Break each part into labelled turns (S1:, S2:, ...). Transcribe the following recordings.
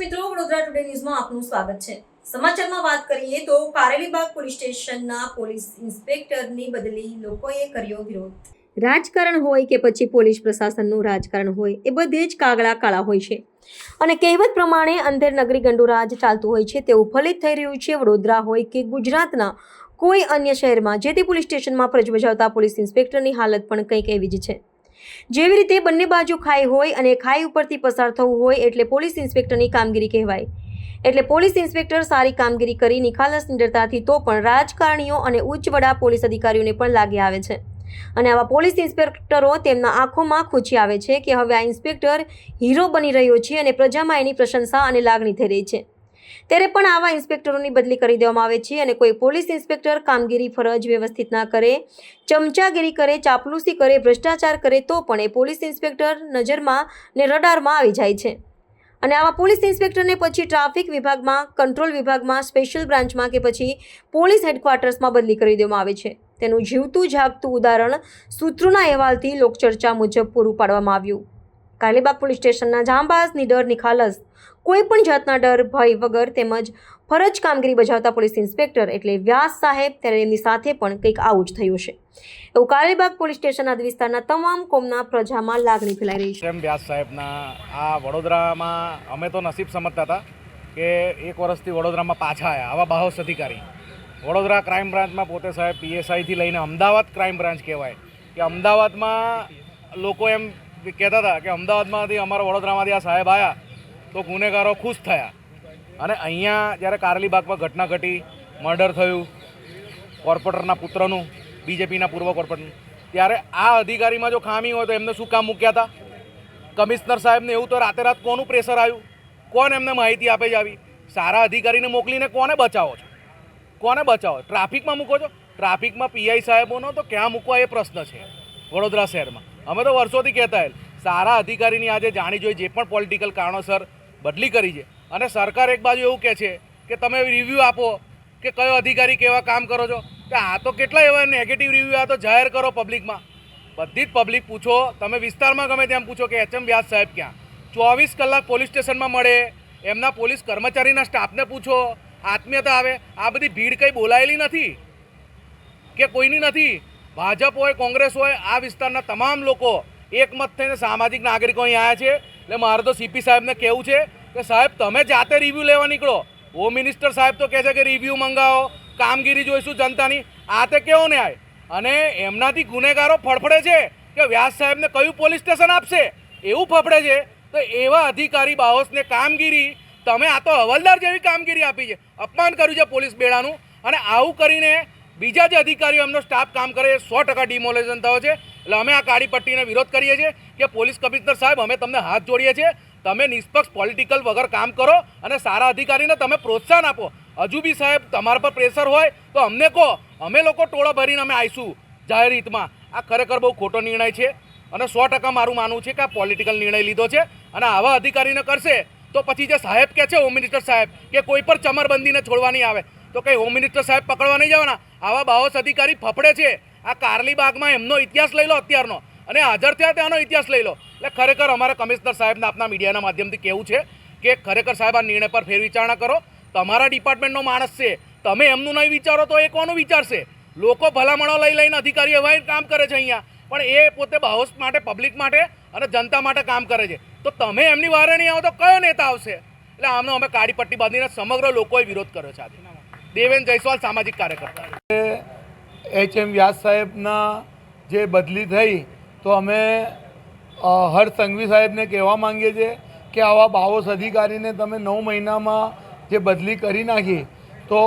S1: મિત્રો, વડોદરા ટુડે ન્યૂઝમાં આપનું સ્વાગત છે. સમાચારમાં વાત કરીએ તો કારેલીબાગ પોલીસ સ્ટેશનના પોલીસ ઇન્સ્પેક્ટરની બદલી લોકોએ કર્યો વિરોધ. રાજકારણ હોય કે પછી પોલીસ પ્રશાસનનું રાજકારણ હોય, એ બધે જ કાગળા કાળા હોય છે. અને કહેવત પ્રમાણે અંધેર નગરી ગંડુરાજ ચાલતું હોય છે તેવું ફલિત થઈ રહ્યું છે. વડોદરા હોય કે ગુજરાતના કોઈ અન્ય શહેરમાં, જે તે પોલીસ સ્ટેશનમાં ફરજ બજાવતા પોલીસ ઇન્સ્પેક્ટરની હાલત પણ કંઈક એવી જ છે. જેવી રીતે બંને બાજુ ખાઈ હોય અને ખાઈ ઉપરથી પસાર થવું હોય એટલે પોલીસ ઇન્સ્પેક્ટરની કામગીરી કહેવાય. એટલે પોલીસ ઇન્સ્પેક્ટર સારી કામગીરી કરી, નિખાલસ, નિડરતાથી તો પણ રાજકારણીઓ અને ઉચ્ચ વડા પોલીસ અધિકારીઓને પણ લાગી આવે છે. અને આવા પોલીસ ઇન્સ્પેક્ટરો તેમના આંખોમાં ખૂંચી આવે છે કે હવે આ ઇન્સ્પેક્ટર હીરો બની રહ્યો છે અને પ્રજામાં એની પ્રશંસા અને લાગણી થઈ રહી છે. ત્યારે પણ આવા ઇન્સ્પેક્ટરોની બદલી કરી દેવામાં આવે છે અને કોઈ પોલીસ ઇન્સ્પેક્ટર કામગીરી ફરજ વ્યવસ્થિત ના કરે, ચમચાગીરી કરે, ચાપલુસી કરે, ભ્રષ્ટાચાર કરે તો પણ એ પોલીસ ઇન્સ્પેક્ટર નજરમાં ને રડારમાં આવી જાય છે. અને આવા પોલીસ ઇન્સ્પેક્ટરને પછી ટ્રાફિક વિભાગમાં, કંટ્રોલ વિભાગમાં, સ્પેશિયલ બ્રાન્ચમાં કે પછી પોલીસ હેડક્વાર્ટર્સમાં બદલી કરી દેવામાં આવે છે. તેનું જીવતું જાગતું ઉદાહરણ સૂત્રોના અહેવાલથી લોકચર્ચા મુજબ પૂરું પાડવામાં આવ્યું. કાલીબાગ પોલીસ સ્ટેશનના જાંબાઝ, નિડર, નિખાલસ કોઈ પણ જાતના ડર, ભય વગર તેમજ ફરજ કામગીરી બજાવતા પોલીસ ઇન્સ્પેક્ટર એટલે વ્યાસ સાહેબ ત્યારે એમની સાથે પણ કંઈક આવું જ થયું છે. એવું કાલીબાગ પોલીસ સ્ટેશન આદિ વિસ્તારના તમામ કોમના પ્રજામાં લાગણી ફેલાઈ રહી છે.
S2: વ્યાસ સાહેબના? આ વડોદરામાં અમે તો નસીબ સમજતા હતા કે એક વર્ષથી વડોદરામાં પાછા આવ્યા આવા બાહોશ અધિકારી. વડોદરા ક્રાઇમ બ્રાન્ચમાં પોતે સાહેબ પીએસઆઈથી લઈને અમદાવાદ ક્રાઇમ બ્રાન્ચ કહેવાય કે અમદાવાદમાં લોકો એમ કહેતા હતા કે અમદાવાદમાંથી અમારા વડોદરામાંથી આ સાહેબ આવ્યા તો ગુનેગારો ખુશ થયા. અને અહીંયા જ્યારે કારલીબાગમાં ઘટના ઘટી, મર્ડર થયું, કોર્પોરેટરના પુત્રનું, બીજેપીના પૂર્વ કોર્પોરેટરનું ત્યારે આ અધિકારીમાં જો ખામી હોય તો એમને શું કામ મૂક્યા હતા? કમિશનર સાહેબને એવું તો રાતે રાત કોનું પ્રેશર આવ્યું? કોણ એમને માહિતી આપે છે આવી? સારા અધિકારીને મોકલીને કોને બચાવો છો? કોને બચાવો? ટ્રાફિકમાં મૂકો છો? ટ્રાફિકમાં પીઆઈ સાહેબોનો તો ક્યાં મૂકવા એ પ્રશ્ન છે? વડોદરા શહેરમાં. અમે તો વર્ષોથી કહેતા સારા અધિકારીની આજે જાણી જોઈ જે પણ પોલિટિકલ કારણોસર બદલી કરી છે. અને સરકાર એક બાજુ એવું કહે છે કે તમે રિવ્યૂ આપો કે કયો અધિકારી કેવા કામ કરો છો. કે આ તો કેટલા એવા નેગેટિવ રિવ્યૂ આ તો જાહેર કરો પબ્લિકમાં બધી જ પબ્લિક પૂછો. તમે વિસ્તારમાં ગમે તેમ પૂછો કે એચ એમ વ્યાસ સાહેબ ક્યાં? ચોવીસ કલાક પોલીસ સ્ટેશનમાં મળે. એમના પોલીસ કર્મચારીના સ્ટાફને પૂછો. આત્મીયતા આવે. આ બધી ભીડ કંઈ બોલાયેલી નથી? કે કોઈની નથી? ભાજપ હોય, કોંગ્રેસ હોય, આ વિસ્તારના તમામ લોકો એકમત થઈને સામાજિક નાગરિકો અહીં આવ્યા છે. એટલે મારે તો સીપી સાહેબને કહેવું છે કે સાહેબ, તમે જાતે રિવ્યૂ લેવા નીકળો. હોમ મિનિસ્ટર સાહેબ તો કહે છે કે રિવ્યૂ મંગાવો, કામગીરી જોઈશું જનતાની. આ તે કેવો ન્યાય? અને એમનાથી ગુનેગારો ફડફડે છે કે વ્યાસ સાહેબને કયું પોલીસ સ્ટેશન આપશે? એવું ફફડે છે. તો એવા અધિકારી બાહોસને કામગીરી, તમે આ તો હવાલદાર જેવી કામગીરી આપી છે. અપમાન કર્યું છે પોલીસ બેડાનું. અને આવું કરીને બીજા જે અધિકારીઓ એમનો સ્ટાફ કામ કરે એ સો ટકા ડિમોલેશન થયો છે. એટલે અમે આ કાળી પટ્ટીને વિરોધ કરીએ છીએ કે પોલીસ કમિશનર સાહેબ, અમે તમને હાથ જોડીએ છીએ. તમે નિષ્પક્ષ પોલિટિકલ વગર કામ કરો અને સારા અધિકારીને તમે પ્રોત્સાહન આપો. હજુ બી સાહેબ તમારા પર પ્રેશર હોય તો અમને કહો. અમે લોકો ટોળા ભરીને અમે આવીશું જાહેર હિતમાં આ ખરેખર બહુ ખોટો નિર્ણય છે અને સો ટકા મારું માનવું છે કે આ પોલિટિકલ નિર્ણય લીધો છે અને આવા અધિકારીને કરશે તો પછી જે સાહેબ કહે છે હોમ મિનિસ્ટર સાહેબ, કે કોઈ પર ચમરબંધીને નહીં આવે. તો કંઈ હોમ મિનિસ્ટર સાહેબ પકડવા નહીં જવાના. આવા બાહોશ અધિકારી ફફડે છે. આ કારલી બાગમાં એમનો ઇતિહાસ લઈ લો અત્યારનો. અને હાજર થયા ત્યાંનો ઇતિહાસ લઈ લો. એટલે ખરેખર અમારા કમિશનર સાહેબને આપના મીડિયાના માધ્યમથી કહેવું છે કે ખરેખર સાહેબ આ નિર્ણય પર ફેરવિચારણા કરો. તમારા ડિપાર્ટમેન્ટનો માણસ છે. તમે એમનું નહીં વિચારો તો એ કોનું વિચારશે? લોકો ભલામણો લઈ લઈને અધિકારી એવાય કામ કરે છે અહીંયા. પણ એ પોતે બાહોશ માટે પબ્લિક માટે અને જનતા માટે કામ કરે છે. તો તમે એમની વારે નહીં આવો તો કયો નેતા આવશે? એટલે આમનો અમે કાળી પટ્ટી બાંધીને સમગ્ર લોકોએ વિરોધ કર્યો છે આજે. દેવેન જયસ્વાલ સામાજિક કાર્યકર્તા.
S3: એચ એમ વ્યાસ સાહેબના જે બદલી થઈ, તો અમે હર્ષ સંઘવી સાહેબને કહેવા માંગીએ છીએ કે આવા બાવોસ અધિકારીને તમે નવ મહિનામાં જે બદલી કરી નાખી, તો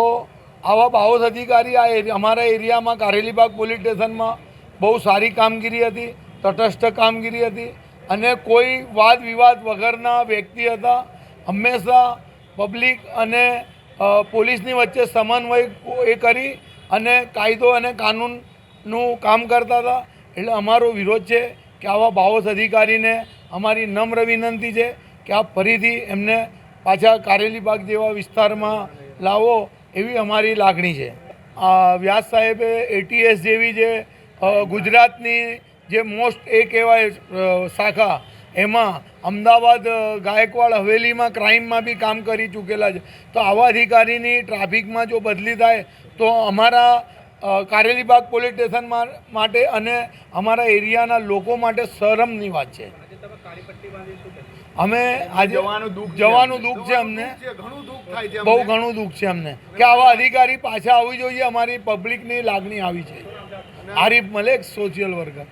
S3: આવા બાવોસ અધિકારી આ અમારા એરિયામાં કારેલીબાગ પોલીસ સ્ટેશનમાં બહુ સારી કામગીરી હતી, તટસ્થ કામગીરી હતી અને કોઈ વાદ વિવાદ વગરના વ્યક્તિ હતા, હંમેશા પબ્લિક અને પોલીસની વચ્ચે સમન્વય એ કરી અને કાયદો અને કાનૂનનું કામ કરતા હતા. એટલે અમારો વિરોધ છે કે આવા બાવોસ અધિકારીને અમારી નમ્ર વિનંતી છે કે આપ ફરીથી એમને પાછા કારેલીબાગ જેવા વિસ્તારમાં લાવો એવી અમારી લાગણી છે. વ્યાસ સાહેબે એટીએસ જેવી જે ગુજરાતની જે મોસ્ટ એ કહેવાય શાખા એમાં અમદાવાદ ગાયકવાડ હવેલીમાં ક્રાઇમમાં બી કામ કરી ચૂકેલા છે. તો આવા અધિકારીની ટ્રાફિકમાં જો બદલી થાય તો અમારા કારેલીબાગ પોલીસ સ્ટેશન માટે અને અમારા એરિયાના લોકો માટે શરમની વાત છે. અમે આજે
S4: જવાનું દુઃખ છે
S3: જવાનું દુઃખ છે અમને. બહુ ઘણું દુઃખ છે અમને. કે આવા અધિકારી પાછા આવવી જોઈએ અમારી પબ્લિકની લાગણી આવી છે. Arif Malek social worker